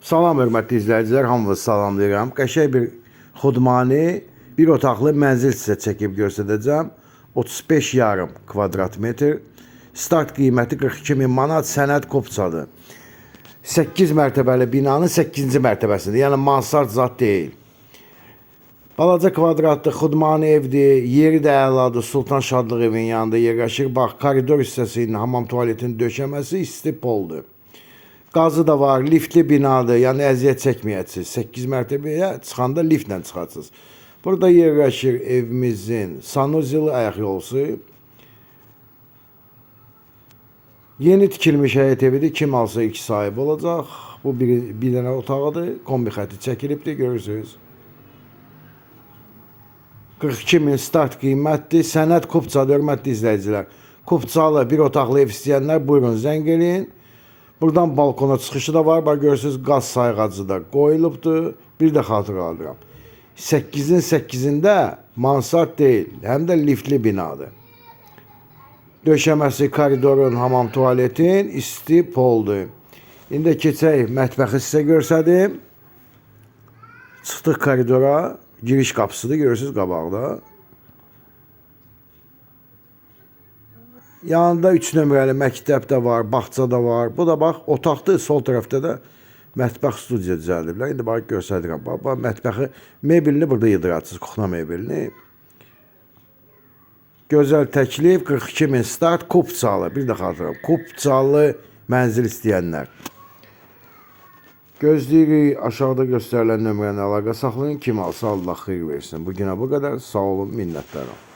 Salam hörmətli izləyicilər, hamınızı salamlayıram. Qəşəng bir xudmani, bir otaqlı mənzil sizə çəkib göstərəcəm. 35 yarım kvadrat metr. Start qiyməti 42 min manat, sənəd kopçadır. 8 mərtəbəli binanın 8-ci mərtəbəsidir. Yəni mansard zat deyil. Balaca kvadratlı xudmani evdir. Yeri də əladır. Sultan Şadlıq evinin yanında yerləşir. Bax, koridor hissəsinin hamam tualetin döşəməsi isti poldur. Qazı da var, liftli binadır, yəni əziyyət çəkməyəcəksiniz. 8 mərtəbəyə çıxanda liftlə çıxarsınız. Burada yerləşir evimizin sanuzel ayaq yolusu. Yeni tikilmiş həyət evidir. Kim alsa iki sahibi olacaq. Bu bir, bir dənə otağıdır. Kombi xətti çəkilibdir, görürsünüz. 42 min start qiymətdir. Sənəd Kupçadır, hörmətli izləyicilər. Kupçalı bir otaqlı ev istəyənlər buyurun zəng eləyin. Buradan balkona çıxışı da var. Bax görürsüz qaz sayğacı da qoyulubdur. Bir də xatırladıram. 8-in 8-ində mansard deyil, həm də liftli binadır. Döşəməsi koridorun, hamam tuvaletin isti poldur. İndi keçək mətbəxi sizə göstərdim. Çıxdıq koridora, giriş qapısıdır, görürsüz qabaqda. Yanında 3 nömrəli məktəb də var, bağça da var. Bu da bax otaqdır, sol tərəfdə də mətbəx studiya düzəldiblər. İndi bax göstərirəm. Bax, bax mətbəxi mebelini burada yığdıracağız, kuxna mebelini. Gözəl təklif 42 min start Kupçalı. Bir də xatırlam. Kupçalı mənzil istəyənlər. Gözləyirik aşağıda göstərilən nömrəni əlaqə saxlayın. Kim alsa Allah xeyir versin. Bu günə bu qədər. Sağ olun, minnətdaram.